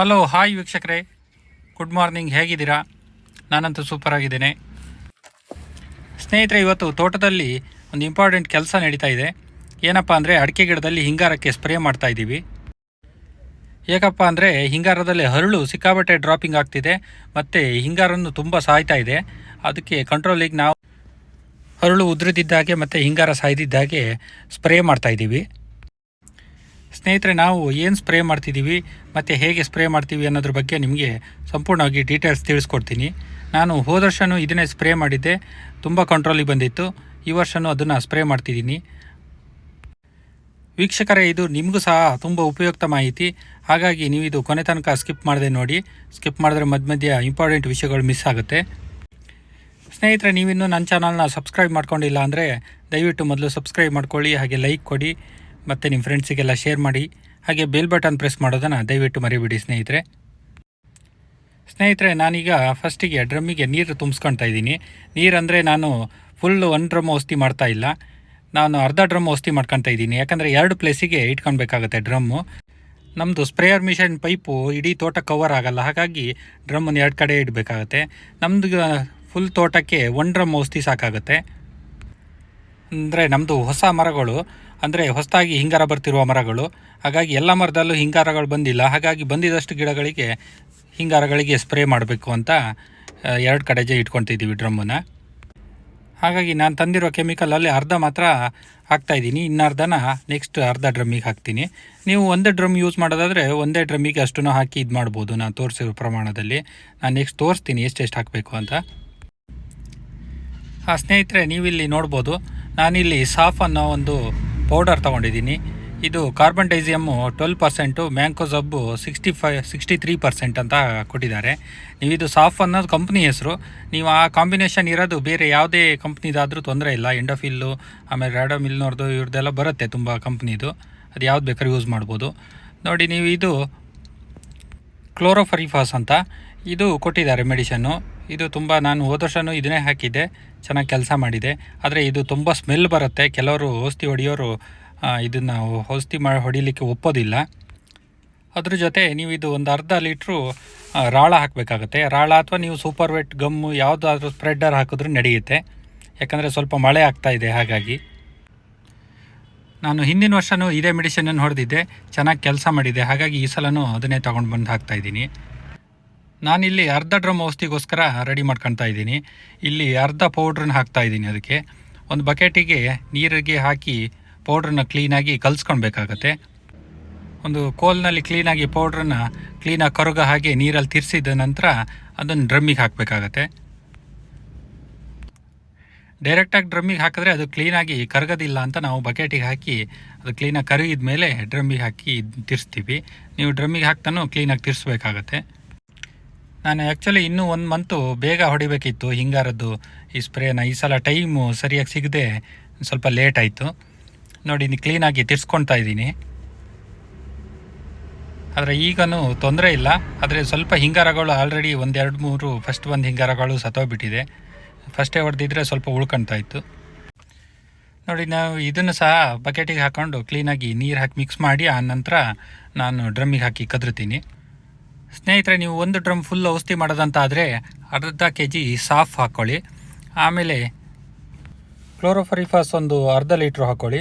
Hello hi ವೀಕ್ಷಕರೇ. Good morning ಹೇಗಿದ್ದೀರಾ? ನಾನಂತೂ ಸೂಪರ್ ಆಗಿದ್ದೇನೆ. ಸ್ನೇಹಿತರೆ, ಇವತ್ತು ತೋಟದಲ್ಲಿ ಒಂದು ಇಂಪಾರ್ಟೆಂಟ್ ಕೆಲಸ ನಡೀತಾ ಇದೆ. ಏನಪ್ಪ ಅಂದರೆ, ಅಡಿಕೆ ಗಿಡದಲ್ಲಿ ಹಿಂಗಾರಕ್ಕೆ ಸ್ಪ್ರೇ ಮಾಡ್ತಾ ಇದ್ದೀವಿ. ಏಕಪ್ಪ ಅಂದರೆ, ಹಿಂಗಾರದಲ್ಲಿ ಹರಳು ಸಿಕ್ಕಾಬಟ್ಟೆ ಡ್ರಾಪಿಂಗ್ ಆಗ್ತಿದೆ. ಮತ್ತು ಹಿಂಗಾರನ್ನು ತುಂಬ ಸಾಯ್ತಾ ಇದೆ. ಅದಕ್ಕೆ ಕಂಟ್ರೋಲಿಗೆ ನಾವು ಹರಳು ಉದುರಿದಿದ್ದಾಗೆ ಮತ್ತು ಹಿಂಗಾರ ಸಾಯ್ದಿದ್ದಾಗೆ ಸ್ಪ್ರೇ ಮಾಡ್ತಾ ಇದ್ದೀವಿ. ಸ್ನೇಹಿತರೆ, ನಾವು ಏನು ಸ್ಪ್ರೇ ಮಾಡ್ತಿದ್ದೀವಿ ಮತ್ತು ಹೇಗೆ ಸ್ಪ್ರೇ ಮಾಡ್ತೀವಿ ಅನ್ನೋದ್ರ ಬಗ್ಗೆ ನಿಮಗೆ ಸಂಪೂರ್ಣವಾಗಿ ಡೀಟೇಲ್ಸ್ ತಿಳಿಸ್ಕೊಡ್ತೀನಿ. ನಾನು ಹೋದ ವರ್ಷವೂ ಇದನ್ನೇ ಸ್ಪ್ರೇ ಮಾಡಿದ್ದೆ. ತುಂಬ ಕಂಟ್ರೋಲಿಗೆ ಬಂದಿತ್ತು. ಈ ವರ್ಷವೂ ಅದನ್ನು ಸ್ಪ್ರೇ ಮಾಡ್ತಿದ್ದೀನಿ. ವೀಕ್ಷಕರೇ, ಇದು ನಿಮಗೂ ಸಹ ತುಂಬ ಉಪಯುಕ್ತ ಮಾಹಿತಿ. ಹಾಗಾಗಿ ನೀವು ಇದು ಕೊನೆ ತನಕ ಸ್ಕಿಪ್ ಮಾಡದೆ ನೋಡಿ. ಸ್ಕಿಪ್ ಮಾಡಿದ್ರೆ ಮಧ್ಯ ಮಧ್ಯ ಇಂಪಾರ್ಟೆಂಟ್ ವಿಷಯಗಳು ಮಿಸ್ ಆಗುತ್ತೆ. ಸ್ನೇಹಿತರೆ, ನೀವಿನ್ನೂ ನನ್ನ ಚಾನಲ್ನ ಸಬ್ಸ್ಕ್ರೈಬ್ ಮಾಡ್ಕೊಂಡಿಲ್ಲ ಅಂದರೆ ದಯವಿಟ್ಟು ಮೊದಲು ಸಬ್ಸ್ಕ್ರೈಬ್ ಮಾಡ್ಕೊಳ್ಳಿ, ಹಾಗೆ ಲೈಕ್ ಕೊಡಿ. ಮತ್ತು ನಿಮ್ಮ ಫ್ರೆಂಡ್ಸಿಗೆಲ್ಲ ಶೇರ್ ಮಾಡಿ, ಹಾಗೆ ಬೇಲ್ ಬಟನ್ ಪ್ರೆಸ್ ಮಾಡೋದನ್ನು ದಯವಿಟ್ಟು ಮರಿಬಿಡಿ ಸ್ನೇಹಿತರೆ. ಸ್ನೇಹಿತರೆ, ನಾನೀಗ ಫಸ್ಟಿಗೆ ಡ್ರಮ್ಮಿಗೆ ನೀರು ತುಂಬಿಸ್ಕೊಳ್ತಾ ಇದ್ದೀನಿ. ನೀರಂದರೆ ನಾನು ಫುಲ್ ಒನ್ ಡ್ರಮ್ ಔಷಧಿ ಮಾಡ್ತಾ ಇಲ್ಲ. ನಾನು ಅರ್ಧ ಡ್ರಮ್ ಔಷಧಿ ಮಾಡ್ಕೊತಾ ಇದ್ದೀನಿ. ಯಾಕಂದರೆ ಎರಡು ಪ್ಲೇಸಿಗೆ ಇಟ್ಕೊಳ್ಬೇಕಾಗತ್ತೆ ಡ್ರಮ್ಮು ನಮ್ಮದು ಸ್ಪ್ರೇಯರ್ ಮಿಷನ್ ಪೈಪು ಇಡೀ ತೋಟ ಕವರ್ ಆಗಲ್ಲ. ಹಾಗಾಗಿ ಡ್ರಮ್ಮನ್ನು ಎರಡು ಕಡೆ ಇಡಬೇಕಾಗತ್ತೆ. ನಮ್ಮದು ಫುಲ್ ತೋಟಕ್ಕೆ ಒನ್ ಡ್ರಮ್ ಔಷಧಿ ಸಾಕಾಗುತ್ತೆ. ಅಂದರೆ ನಮ್ಮದು ಹೊಸ ಮರಗಳು ಅಂದರೆ ಹೊಸದಾಗಿ ಹಿಂಗಾರ ಬರ್ತಿರುವ ಮರಗಳು. ಹಾಗಾಗಿ ಎಲ್ಲ ಮರದಲ್ಲೂ ಹಿಂಗಾರಗಳು ಬಂದಿಲ್ಲ. ಹಾಗಾಗಿ ಬಂದಿದ್ದಷ್ಟು ಗಿಡಗಳಿಗೆ ಹಿಂಗಾರಗಳಿಗೆ ಸ್ಪ್ರೇ ಮಾಡಬೇಕು ಅಂತ ಎರಡು ಕಡೆಜೆ ಇಟ್ಕೊತಿದ್ದೀವಿ ಡ್ರಮ್ಮನ್ನು. ಹಾಗಾಗಿ ನಾನು ತಂದಿರೋ ಕೆಮಿಕಲಲ್ಲಿ ಅರ್ಧ ಮಾತ್ರ ಹಾಕ್ತಾಯಿದ್ದೀನಿ ಇನ್ನು ಅರ್ಧನ ನೆಕ್ಸ್ಟ್ ಅರ್ಧ ಡ್ರಮ್ಮಿಗೆ ಹಾಕ್ತೀನಿ. ನೀವು ಒಂದೇ ಡ್ರಮ್ ಯೂಸ್ ಮಾಡೋದಾದರೆ ಒಂದೇ ಡ್ರಮ್ಮಿಗೆ ಅಷ್ಟನ್ನು ಹಾಕಿ ಇದು ಮಾಡ್ಬೋದು. ನಾನು ತೋರಿಸಿರೋ ಪ್ರಮಾಣದಲ್ಲಿ. ನಾನು ನೆಕ್ಸ್ಟ್ ತೋರಿಸ್ತೀನಿ ಎಷ್ಟೆಷ್ಟು ಹಾಕಬೇಕು ಅಂತ. ಹಾಂ ಸ್ನೇಹಿತರೆ, ನೀವಿಲ್ಲಿ ನೋಡ್ಬೋದು. ನಾನಿಲ್ಲಿ ಸಾಫ್ ಅನ್ನೋ ಒಂದು ಪೌಡರ್ ತೊಗೊಂಡಿದ್ದೀನಿ. ಇದು carbendazim twelve percent mancozeb sixty five sixty three percent ಅಂತ ಕೊಟ್ಟಿದ್ದಾರೆ. ನೀವು ಇದು ಸಾಫ್ ಅನ್ನೋದು ಕಂಪ್ನಿ ಹೆಸರು. ನೀವು ಆ ಕಾಂಬಿನೇಷನ್ ಇರೋದು ಬೇರೆ ಯಾವುದೇ ಕಂಪ್ನಿದಾದರೂ ತೊಂದರೆ ಇಲ್ಲ. ಎಂಡೋಫಿಲ್ಲು ಆಮೇಲೆ ರ್ಯಾಡೋ ಮಿಲ್ನವ್ರದ್ದು ಇವ್ರದ್ದೆಲ್ಲ ಬರುತ್ತೆ ತುಂಬ ಕಂಪ್ನಿದು ಅದು ಯಾವ್ದು ಬೇಕಾದ್ರೂ ಯೂಸ್ ಮಾಡ್ಬೋದು. ನೋಡಿ, ನೀವು ಇದು ಕ್ಲೋರೋಫರಿಫಾಸ್ ಅಂತ ಇದು ಕೊಟ್ಟಿದ್ದಾರೆ ಮೆಡಿಷನ್ನು. ಇದು ತುಂಬ ನಾನು ಹೋದ ವರ್ಷವೂ ಇದನ್ನೇ ಹಾಕಿದ್ದೆ. ಚೆನ್ನಾಗಿ ಕೆಲಸ ಮಾಡಿದೆ. ಆದರೆ ಇದು ತುಂಬ ಸ್ಮೆಲ್ ಬರುತ್ತೆ. ಕೆಲವರು ಔಷಧಿ ಹೊಡೆಯೋರು ಇದನ್ನು ಔಷಧಿ ಮಾ, ಹೊಡಿಲಿಕ್ಕೆ ಒಪ್ಪೋದಿಲ್ಲ. ಅದ್ರ ಜೊತೆ ನೀವು ಇದು ಒಂದು ಅರ್ಧ ಲೀಟ್ರು ರಾಳ ಹಾಕಬೇಕಾಗತ್ತೆ. ರಾಳ ಅಥವಾ ನೀವು ಸೂಪರ್ ವೆಟ್ ಗಮ್ಮು ಯಾವುದಾದ್ರೂ ಸ್ಪ್ರೆಡ್ಡರ್ ಹಾಕಿದ್ರೂ ನಡೆಯುತ್ತೆ. ಯಾಕಂದರೆ ಸ್ವಲ್ಪ ಮಳೆ ಆಗ್ತಾ ಇದೆ ಹಾಗಾಗಿ. ನಾನು ಹಿಂದಿನ ವರ್ಷನೂ ಇದೇ ಮೆಡಿಸಿನನ್ನು ಹೊಡೆದಿದ್ದೆ, ಚೆನ್ನಾಗಿ ಕೆಲಸ ಮಾಡಿದೆ ಹಾಗಾಗಿ ಈ ಸಲನೂ ಅದನ್ನೇ ತೊಗೊಂಡು ಬಂದು ಹಾಕ್ತಾ ಇದ್ದೀನಿ. ನಾನಿಲ್ಲಿ ಅರ್ಧ ಡ್ರಮ್ ಔಷಧಿಗೋಸ್ಕರ ರೆಡಿ ಮಾಡ್ಕೊತಾ ಇದ್ದೀನಿ. ಇಲ್ಲಿ ಅರ್ಧ ಪೌಡ್ರನ್ನ ಹಾಕ್ತಾ ಇದ್ದೀನಿ ಅದಕ್ಕೆ. ಒಂದು ಬಕೆಟಿಗೆ ನೀರಿಗೆ ಹಾಕಿ ಪೌಡ್ರನ್ನ ಕ್ಲೀನಾಗಿ ಕಲಿಸ್ಕೊಳ್ಬೇಕಾಗತ್ತೆ. ಒಂದು ಕೋಲ್ನಲ್ಲಿ ಕ್ಲೀನಾಗಿ ಪೌಡ್ರನ್ನ ಕ್ಲೀನಾಗಿ ಕರಗ ಹಾಗೆ ನೀರಲ್ಲಿ ತಿರ್ಸಿದ ನಂತರ ಅದನ್ನು ಡ್ರಮ್ಮಿಗೆ ಹಾಕಬೇಕಾಗತ್ತೆ. ಡೈರೆಕ್ಟಾಗಿ ಡ್ರಮ್ಮಿಗೆ ಹಾಕಿದ್ರೆ ಅದು ಕ್ಲೀನಾಗಿ ಕರಗೋದಿಲ್ಲ ಅಂತ ನಾವು ಬಕೆಟಿಗೆ ಹಾಕಿ, ಅದು ಕ್ಲೀನಾಗಿ ಕರಗಿದ ಮೇಲೆ ಡ್ರಮ್ಮಿಗೆ ಹಾಕಿ ತಿರ್ಸ್ತೀವಿ. ನೀವು ಡ್ರಮ್ಮಿಗೆ ಹಾಕ್ತಾನೂ ಕ್ಲೀನಾಗಿ ತಿರ್ಸ್ಬೇಕಾಗತ್ತೆ. ನಾನು ಆ್ಯಕ್ಚುಲಿ ಇನ್ನೂ ಒಂದು ಮಂತು ಬೇಗ ಹೊಡಿಬೇಕಿತ್ತು ಹಿಂಗಾರದ್ದು ಈ ಸ್ಪ್ರೇನ. ಈ ಸಲ ಟೈಮು ಸರಿಯಾಗಿ ಸಿಗದೆ ಸ್ವಲ್ಪ ಲೇಟ್ ಆಯಿತು. ನೋಡಿ ಕ್ಲೀನಾಗಿ ತಿರ್ಸ್ಕೊಳ್ತಾ ಇದ್ದೀನಿ. ಆದರೆ ಈಗನೂ ತೊಂದರೆ ಇಲ್ಲ. ಆದರೆ ಸ್ವಲ್ಪ ಹಿಂಗಾರಗಳು ಆಲ್ರೆಡಿ ಒಂದೆರಡು ಮೂರು ಫಸ್ಟ್ ಒಂದು ಹಿಂಗಾರಗಳು ಸತ್ತೋಗ್ಬಿಟ್ಟಿದೆ. ಫಸ್ಟೇ ಹೊಡೆದಿದ್ರೆ ಸ್ವಲ್ಪ ಉಳ್ಕೊಳ್ತಾ ಇತ್ತು ನೋಡಿ, ನಾವು ಇದನ್ನು ಸಹ ಬಕೆಟಿಗೆ ಹಾಕ್ಕೊಂಡು ಕ್ಲೀನಾಗಿ ನೀರು ಹಾಕಿ ಮಿಕ್ಸ್ ಮಾಡಿ ಆ ನಂತರ ನಾನು ಡ್ರಮ್ಮಿಗೆ ಹಾಕಿ ಕದ್ರತೀನಿ ಸ್ನೇಹಿತರೆ, ನೀವು ಒಂದು ಡ್ರಮ್ ಫುಲ್ ಔಷಧಿ ಮಾಡೋದಂತ ಆದರೆ ಅರ್ಧ ಕೆ ಜಿ ಸಾಫ್ ಹಾಕ್ಕೊಳ್ಳಿ ಆಮೇಲೆ ಕ್ಲೋರೋಫರಿಫಾಸ್ ಒಂದು ಅರ್ಧ ಲೀಟ್ರ್ ಹಾಕ್ಕೊಳ್ಳಿ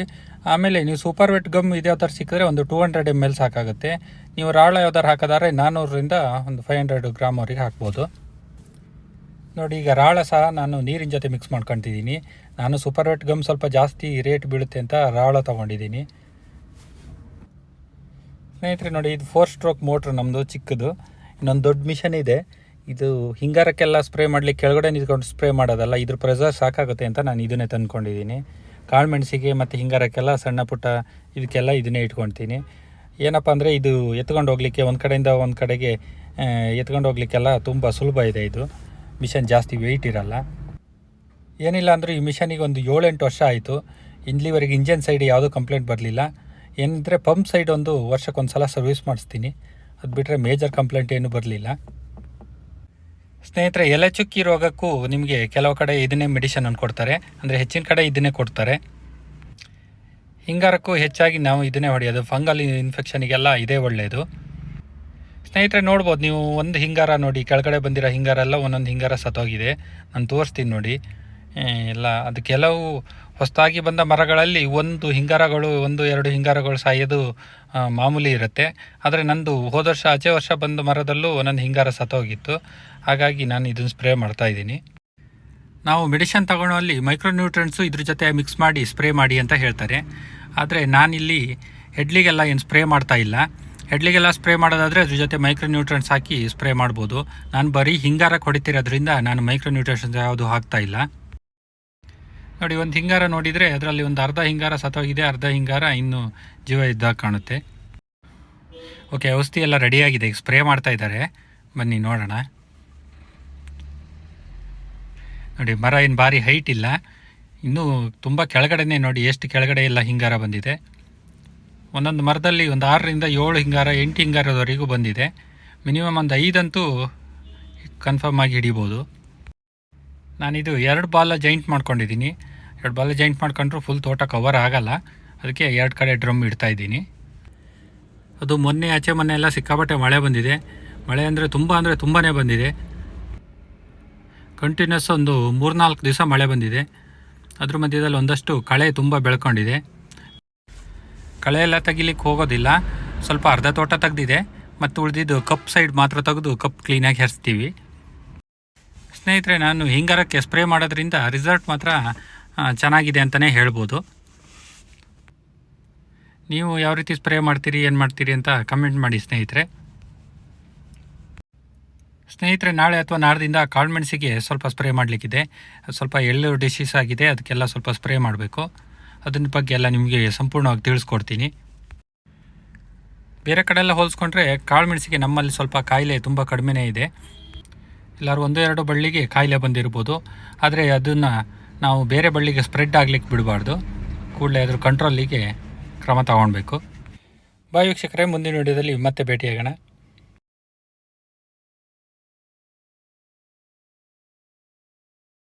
ಆಮೇಲೆ ನೀವು ಸೂಪರ್ ವೆಟ್ ಗಮ್ ಇದು ಯಾವ ಥರ ಸಿಕ್ಕಿದ್ರೆ ಒಂದು ಟೂ ಹಂಡ್ರೆಡ್ ಎಂ ಎಲ್ ಸಾಕಾಗುತ್ತೆ. ನೀವು ರಾಳ ಯಾವ್ದಾರು ಹಾಕೋದಾದ್ರೆ ನಾನ್ನೂರರಿಂದ ಒಂದು ಫೈವ್ ಹಂಡ್ರೆಡ್ ಗ್ರಾಮ್ವರೆಗೆ ಹಾಕ್ಬೋದು. ನೋಡಿ, ಈಗ ರಾಳ ಸಹ ನಾನು ನೀರಿನ ಜೊತೆ ಮಿಕ್ಸ್ ಮಾಡ್ಕೊತಿದ್ದೀನಿ. ನಾನು ಸೂಪರ್ ವೆಟ್ ಗಮ್ ಸ್ವಲ್ಪ ಜಾಸ್ತಿ ರೇಟ್ ಬೀಳುತ್ತೆ ಅಂತ ರಾಳ ತೊಗೊಂಡಿದ್ದೀನಿ. ಸ್ನೇಹಿತರೆ, ನೋಡಿ, ಇದು ಫೋರ್ ಸ್ಟ್ರೋಕ್ ಮೋಟ್ರ್ ನಮ್ಮದು ಚಿಕ್ಕದು. ಇನ್ನೊಂದು ದೊಡ್ಡ ಮಿಷನ್ ಇದೆ. ಇದು ಹಿಂಗಾರಕ್ಕೆಲ್ಲ ಸ್ಪ್ರೇ ಮಾಡಲಿಕ್ಕೆ ಕೆಳಗಡೆ ನಿಂತ್ಕೊಂಡು ಸ್ಪ್ರೇ ಮಾಡೋದಲ್ಲ, ಇದ್ರ ಪ್ರೆಸರ್ ಸಾಕಾಗುತ್ತೆ ಅಂತ ನಾನು ಇದನ್ನೇ ತಂದ್ಕೊಂಡಿದ್ದೀನಿ. ಕಾಳುಮೆಣಸಿಗೆ ಮತ್ತು ಹಿಂಗಾರಕ್ಕೆಲ್ಲ ಸಣ್ಣ ಪುಟ್ಟ ಇದಕ್ಕೆಲ್ಲ ಇದನ್ನೇ ಇಟ್ಕೊತೀನಿ. ಏನಪ್ಪ ಅಂದರೆ, ಇದು ಎತ್ಕೊಂಡು ಹೋಗ್ಲಿಕ್ಕೆ ಒಂದು ಕಡೆಯಿಂದ ಒಂದು ಕಡೆಗೆ ಎತ್ಕೊಂಡು ಹೋಗ್ಲಿಕ್ಕೆಲ್ಲ ತುಂಬ ಸುಲಭ ಇದೆ ಇದು. ಮಿಷನ್ ಜಾಸ್ತಿ ವೆಯ್ಟ್ ಇರಲ್ಲ. ಏನಿಲ್ಲ ಅಂದರೂ ಈ ಮಿಷನಿಗೆ ಒಂದು ಏಳೆಂಟು ವರ್ಷ ಆಯಿತು. ಇಲ್ಲಿವರೆಗೆ ಇಂಜನ್ ಸೈಡ್ ಯಾವುದೂ ಕಂಪ್ಲೇಂಟ್ ಬರಲಿಲ್ಲ. ಏನಂದರೆ ಪಂಪ್ ಸೈಡ್ ಒಂದು ವರ್ಷಕ್ಕೊಂದು ಸಲ ಸರ್ವಿಸ್ ಮಾಡಿಸ್ತೀನಿ. ಅದು ಬಿಟ್ಟರೆ ಮೇಜರ್ ಕಂಪ್ಲೇಂಟ್ ಏನೂ ಬರಲಿಲ್ಲ. ಸ್ನೇಹಿತರೆ, ಎಲೆ ಚುಕ್ಕಿ ರೋಗಕ್ಕೂ ನಿಮಗೆ ಕೆಲವು ಕಡೆ ಇದನ್ನೇ ಮೆಡಿಷನ್ ಕೊಡ್ತಾರೆ. ಅಂದರೆ ಹೆಚ್ಚಿನ ಕಡೆ ಇದನ್ನೇ ಕೊಡ್ತಾರೆ. ಹಿಂಗಾರಕ್ಕೂ ಹೆಚ್ಚಾಗಿ ನಾವು ಇದನ್ನೇ ಹೊಡೆಯೋದು. ಫಂಗಲ್ ಇನ್ಫೆಕ್ಷನಿಗೆಲ್ಲ ಇದೇ ಒಳ್ಳೆಯದು ಸ್ನೇಹಿತರೆ, ನೋಡ್ಬೋದು ನೀವು ಒಂದು ಹಿಂಗಾರ ನೋಡಿ, ಕೆಳಗಡೆ ಬಂದಿರೋ ಹಿಂಗಾರ ಎಲ್ಲ ಒಂದೊಂದು ಹಿಂಗಾರ ಸತ್ತೋಗಿದೆ. ನಾನು ತೋರಿಸ್ತೀನಿ ನೋಡಿ. ಎಲ್ಲ, ಅದು ಕೆಲವು ಹೊಸದಾಗಿ ಬಂದ ಮರಗಳಲ್ಲಿ ಒಂದು ಹಿಂಗಾರಗಳು, ಒಂದು, ಎರಡು ಹಿಂಗಾರಗಳು ಸಾಯೋದು ಮಾಮೂಲಿ ಇರುತ್ತೆ. ಆದರೆ ನಂದು ಹೋದ ವರ್ಷ, ಆಚೆ ವರ್ಷ ಬಂದ ಮರದಲ್ಲೂ ಒಂದೊಂದು ಹಿಂಗಾರ ಸತ್ತೋಗಿತ್ತು. ಹಾಗಾಗಿ ನಾನು ಇದನ್ನು ಸ್ಪ್ರೇ ಮಾಡ್ತಾ ಇದ್ದೀನಿ. ನಾವು ಮೆಡಿಷನ್ ತಗೊಳ್ಳೋಲ್ಲಿ ಮೈಕ್ರೋನ್ಯೂಟ್ರೆಂಟ್ಸು ಇದ್ರ ಜೊತೆ ಮಿಕ್ಸ್ ಮಾಡಿ ಸ್ಪ್ರೇ ಮಾಡಿ ಅಂತ ಹೇಳ್ತಾರೆ. ಆದರೆ ನಾನಿಲ್ಲಿ ಹೆಡ್ಲಿಗೆಲ್ಲ ಏನು ಸ್ಪ್ರೇ ಮಾಡ್ತಾ ಇಲ್ಲ. ಹೆಡ್ಲಿಗೆಲ್ಲ ಸ್ಪ್ರೇ ಮಾಡೋದಾದರೆ ಅದ್ರ ಜೊತೆ ಮೈಕ್ರೋ ಮೈಕ್ರೋನ್ಯೂಟ್ರೆಂಟ್ಸ್ ಹಾಕಿ ಸ್ಪ್ರೇ ಮಾಡ್ಬೋದು. ನಾನು ಬರೀ ಹಿಂಗಾರ ಹೊಡಿತಿರೋದ್ರಿಂದ ನಾನು ಮೈಕ್ರೋ ನ್ಯೂಟ್ರಿಷನ್ಸ್ ಯಾವುದು ಹಾಕ್ತಾ ಇಲ್ಲ. ನೋಡಿ, ಒಂದು ಹಿಂಗಾರ ನೋಡಿದರೆ ಅದರಲ್ಲಿ ಒಂದು ಅರ್ಧ ಹಿಂಗಾರ ಸತ್ತೋಗಿದೆ, ಅರ್ಧ ಹಿಂಗಾರ ಇನ್ನೂ ಜೀವ ಇದ್ದಾಗ ಕಾಣುತ್ತೆ. ಓಕೆ ಔಷಧಿ ಎಲ್ಲ ರೆಡಿಯಾಗಿದೆ ಈಗ ಸ್ಪ್ರೇ ಮಾಡ್ತಾ ಇದ್ದಾರೆ. ಬನ್ನಿ, ನೋಡೋಣ. ನೋಡಿ, ಮರ ಏನು ಭಾರಿ ಹೈಟ್ ಇಲ್ಲ. ಇನ್ನೂ ತುಂಬ ಕೆಳಗಡೆನೇ ನೋಡಿ, ಎಷ್ಟು ಕೆಳಗಡೆ ಎಲ್ಲ ಹಿಂಗಾರ ಬಂದಿದೆ. ಒಂದೊಂದು ಮರದಲ್ಲಿ ಒಂದು ಆರರಿಂದ ಏಳು ಹಿಂಗಾರ, ಎಂಟು ಹಿಂಗಾರದವರೆಗೂ ಬಂದಿದೆ. ಮಿನಿಮಮ್ ಒಂದು ಐದಂತೂ ಕನ್ಫರ್ಮ್ ಆಗಿ ಹಿಡಿಬೋದು. ನಾನಿದು ಎರಡು ಬಾಲ ಜಾಯಿಂಟ್ ಮಾಡ್ಕೊಂಡಿದ್ದೀನಿ. ಎರಡು ಬಾಲ ಜಾಯಿಂಟ್ ಮಾಡ್ಕೊಂಡ್ರು ಫುಲ್ ತೋಟ ಕವರ್ ಆಗಲ್ಲ. ಅದಕ್ಕೆ ಎರಡು ಕಡೆ ಡ್ರಮ್ ಇಡ್ತಾ ಇದ್ದೀನಿ. ಅದು ಮೊನ್ನೆ ಆಚೆ ಮೊನ್ನೆ ಎಲ್ಲ ಸಿಕ್ಕಾಪಟ್ಟೆ ಮಳೆ ಬಂದಿದೆ. ಮಳೆ ಅಂದರೆ ತುಂಬ ಅಂದರೆ ತುಂಬಾ ಬಂದಿದೆ. ಕಂಟಿನ್ಯೂಸ್ ಒಂದು ಮೂರ್ನಾಲ್ಕು ದಿವಸ ಮಳೆ ಬಂದಿದೆ. ಅದ್ರ ಮಧ್ಯದಲ್ಲಿ ಒಂದಷ್ಟು ಕಳೆ ತುಂಬ ಬೆಳ್ಕೊಂಡಿದೆ. ಕಳೆ ಎಲ್ಲ ತೆಗಿಲಿಕ್ಕೆ ಹೋಗೋದಿಲ್ಲ. ಸ್ವಲ್ಪ ಅರ್ಧ ತೋಟ ತೆಗೆದಿದೆ. ಮತ್ತು ಉಳಿದಿದ್ದು ಕಪ್ ಸೈಡ್ ಮಾತ್ರ ತೆಗೆದು ಕಪ್ ಕ್ಲೀನಾಗಿ ಹೆರಿಸ್ತೀವಿ. ಸ್ನೇಹಿತರೆ, ನಾನು ಹಿಂಗಾರಕ್ಕೆ ಸ್ಪ್ರೇ ಮಾಡೋದ್ರಿಂದ ರಿಸಲ್ಟ್ ಮಾತ್ರ ಚೆನ್ನಾಗಿದೆ ಅಂತಲೇ ಹೇಳ್ಬೋದು. ನೀವು ಯಾವ ರೀತಿ ಸ್ಪ್ರೇ ಮಾಡ್ತೀರಿ, ಏನು ಮಾಡ್ತೀರಿ ಅಂತ ಕಮೆಂಟ್ ಮಾಡಿ ಸ್ನೇಹಿತರೆ. ಸ್ನೇಹಿತರೆ, ನಾಳೆ ಅಥವಾ ನಾಡ್ದಿಂದ ಕಾಳುಮೆಣಸಿಗೆ ಸ್ವಲ್ಪ ಸ್ಪ್ರೇ ಮಾಡಲಿಕ್ಕಿದೆ. ಸ್ವಲ್ಪ ಎಳ್ಳು ಡಿಸೀಸ್ ಆಗಿದೆ, ಅದಕ್ಕೆಲ್ಲ ಸ್ವಲ್ಪ ಸ್ಪ್ರೇ ಮಾಡಬೇಕು. ಅದನ್ನ ಬಗ್ಗೆ ಎಲ್ಲ ನಿಮಗೆ ಸಂಪೂರ್ಣವಾಗಿ ತಿಳಿಸ್ಕೊಡ್ತೀನಿ. ಬೇರೆ ಕಡೆ ಎಲ್ಲ ಹೋಲಿಸ್ಕೊಂಡ್ರೆ ಕಾಳುಮೆಣಸಿಗೆ ನಮ್ಮಲ್ಲಿ ಸ್ವಲ್ಪ ಕಾಯಿಲೆ ತುಂಬ ಕಡಿಮೆನೇ ಇದೆ. ಎಲ್ಲರೂ ಒಂದು ಎರಡು ಬಳ್ಳಿಗೆ ಕಾಯಿಲೆ ಬಂದಿರ್ಬೋದು. ಆದರೆ ಅದನ್ನು ನಾವು ಬೇರೆ ಬಳ್ಳಿಗೆ ಸ್ಪ್ರೆಡ್ ಆಗಲಿಕ್ಕೆ ಬಿಡಬಾರ್ದು. ಕೂಡಲೇ ಅದ್ರ ಕಂಟ್ರೋಲಿಗೆ ಕ್ರಮ ತಗೊಳ್ಬೇಕು. ಬಾಯ್ ವೀಕ್ಷಕರೇ, ಮುಂದಿನ ವಿಡಿಯೋದಲ್ಲಿ ಮತ್ತೆ ಭೇಟಿಯಾಗೋಣ.